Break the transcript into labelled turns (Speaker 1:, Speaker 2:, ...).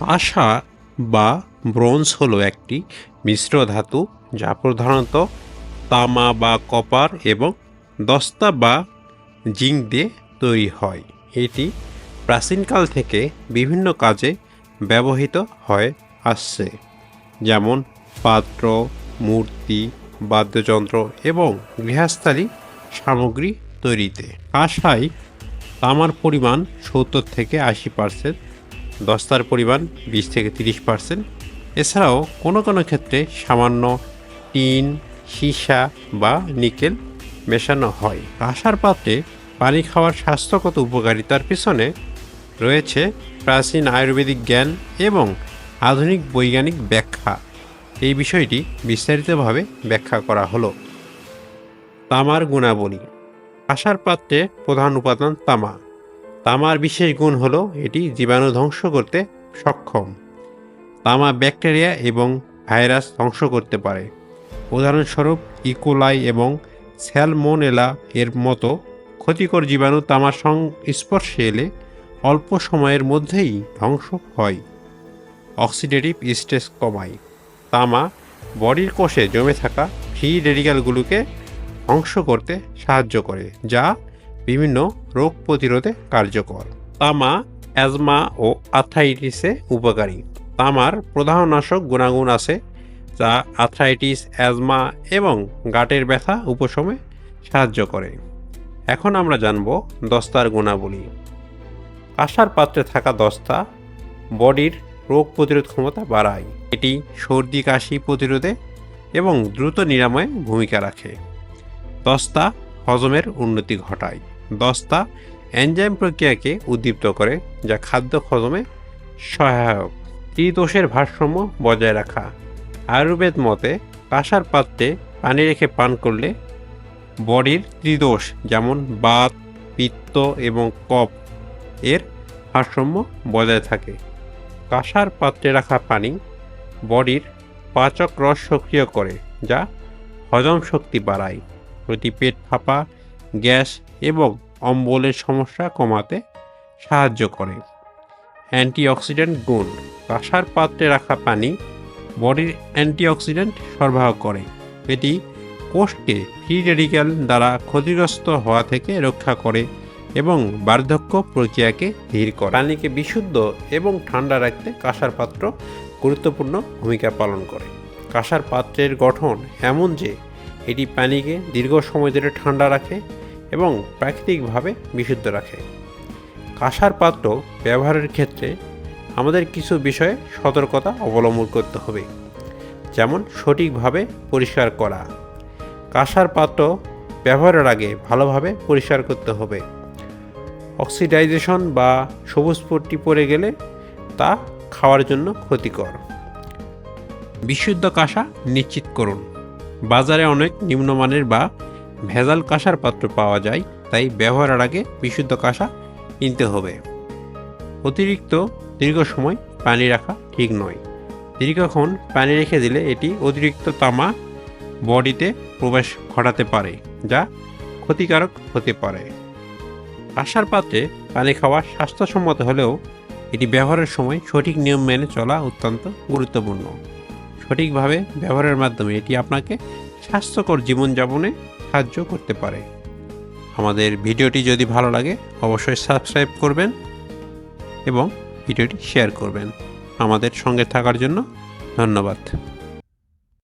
Speaker 1: আশা বা ব্রোঞ্জ হলো একটি মিশ্র ধাতু, যা প্রধানত তামা বা কপার এবং দস্তা বা জিঙ্ক দিয়ে তৈরি হয়। এটি প্রাচীনকাল থেকে বিভিন্ন কাজে ব্যবহৃত হয়ে আসছে, যেমন পাত্র, মূর্তি, বাদ্যযন্ত্র এবং গৃহস্থালী সামগ্রী তৈরিতে। কাঁসাই তামার পরিমাণ সত্তর থেকে আশি পার্সেন্ট দস্তার পরিমাণ বিশ থেকে তিরিশ পার্সেন্ট। এছাড়াও কোনো কোনো ক্ষেত্রে সামান্য টিন, সীসা বা নিকেল মেশানো হয়। কাঁসার পাত্রে পানি খাওয়ার স্বাস্থ্যগত উপকারিতার পিছনে রয়েছে প্রাচীন আয়ুর্বেদিক জ্ঞান এবং আধুনিক বৈজ্ঞানিক ব্যাখ্যা। এই বিষয়টি বিস্তারিতভাবে ব্যাখ্যা করা হলো। তামার গুণাবলী। কাঁসার পাত্রে প্রধান উপাদান তামা। তামার বিশেষ গুণ হল এটি জীবাণু ধ্বংস করতে সক্ষম। তামা ব্যাকটেরিয়া এবং ভাইরাস ধ্বংস করতে পারে। উদাহরণস্বরূপ ইকোলাই এবং স্যালমোনেলা এর মতো ক্ষতিকর জীবাণু তামার সংস্পর্শে এলে অল্প সময়ের মধ্যেই ধ্বংস হয়। অক্সিডেটিভ স্ট্রেস কমায়। তামা বডির কোষে জমে থাকা ফ্রি রেডিক্যালগুলোকে ধ্বংস করতে সাহায্য করে, যা বিভিন্ন রোগ প্রতিরোধে কার্যকর। তামা, অ্যাজমা ও আর্থ্রাইটিসে উপকারী। তামার প্রদাহনাশক গুণাগুণ আছে, যা আর্থ্রাইটিস অ্যাজমা এবং গাটের ব্যথা উপশমে সাহায্য করে। এখন আমরা জানব দস্তার গুণাবলী। কাঁসার পাত্রে থাকা দস্তা বডির রোগ প্রতিরোধ ক্ষমতা বাড়ায়। এটি সর্দি, কাশি প্রতিরোধে এবং দ্রুত নিরাময়ে ভূমিকা রাখে। দস্তা হজমের উন্নতি ঘটায়। দস্তা এনজাইম প্রক্রিয়াকে উদ্দীপ্ত করে, যা খাদ্য হজমে সহায়ক। ত্রিদোষের ভারসাম্য বজায় রাখা। আয়ুর্বেদ মতে, কাঁসার পাত্রে পানি রেখে পান করলে বডির ত্রিদোষ, যেমন বাত, পিত্ত এবং কফ, এর ভারসাম্য বজায় থাকে। কাঁসার পাত্রে রাখা পানি বডির পাচক রস সক্রিয় করে, যা হজম শক্তি বাড়ায়। প্রতি পেট ফাঁপা গ্যাস এবং অম্বলের সমস্যা কমাতে সাহায্য করে। অ্যান্টিঅক্সিডেন্ট গুণ। কাঁসার পাত্রে রাখা পানি বডির অ্যান্টিঅক্সিডেন্ট সরবরাহ করে। এটি কোষকে ফ্রি রেডিক্যাল দ্বারা ক্ষতিগ্রস্ত হওয়া থেকে রক্ষা করে এবং বার্ধক্য প্রক্রিয়াকে ধীর করে। পানিকে বিশুদ্ধ এবং ঠান্ডা রাখতে কাঁসার পাত্র গুরুত্বপূর্ণ ভূমিকা পালন করে। কাঁসার পাত্রের গঠন এমন যে, এটি পানিকে দীর্ঘ সময় ধরে ঠান্ডা রাখে এবং প্রাকৃতিকভাবে বিশুদ্ধ রাখে। কাঁসার পাত্র ব্যবহারের ক্ষেত্রে আমাদের কিছু বিষয়ে সতর্কতা অবলম্বন করতে হবে, যেমন সঠিকভাবে পরিষ্কার করা। কাঁসার পাত্র ব্যবহারের আগে ভালোভাবে পরিষ্কার করতে হবে। অক্সিডাইজেশন বা সবুজ পট্টি পড়ে গেলে তা খাওয়ার জন্য ক্ষতিকর। বিশুদ্ধ কাঁসা নিশ্চিত করুন। বাজারে অনেক নিম্নমানের বা ভেজাল কাঁসার পাত্র পাওয়া যায়, তাই ব্যবহারের আগে বিশুদ্ধ কাঁসা কিনতে হবে। অতিরিক্ত দীর্ঘ সময় পানি রাখা ঠিক নয়। দীর্ঘক্ষণ পানি রেখে দিলে এটি অতিরিক্ত তামা বডিতে প্রবেশ ঘটাতে পারে, যা ক্ষতিকারক হতে পারে। কাঁসার পাত্রে পানি খাওয়া স্বাস্থ্যসম্মত হলেও এটি ব্যবহারের সময় সঠিক নিয়ম মেনে চলা অত্যন্ত গুরুত্বপূর্ণ। সঠিকভাবে ব্যবহারের মাধ্যমে এটি আপনাকে স্বাস্থ্যকর জীবনযাপনে সাহায্য করতে পারে। আমাদের ভিডিওটি যদি ভালো লাগে, অবশ্যই সাবস্ক্রাইব করবেন এবং ভিডিওটি শেয়ার করবেন। আমাদের সঙ্গে থাকার জন্য ধন্যবাদ।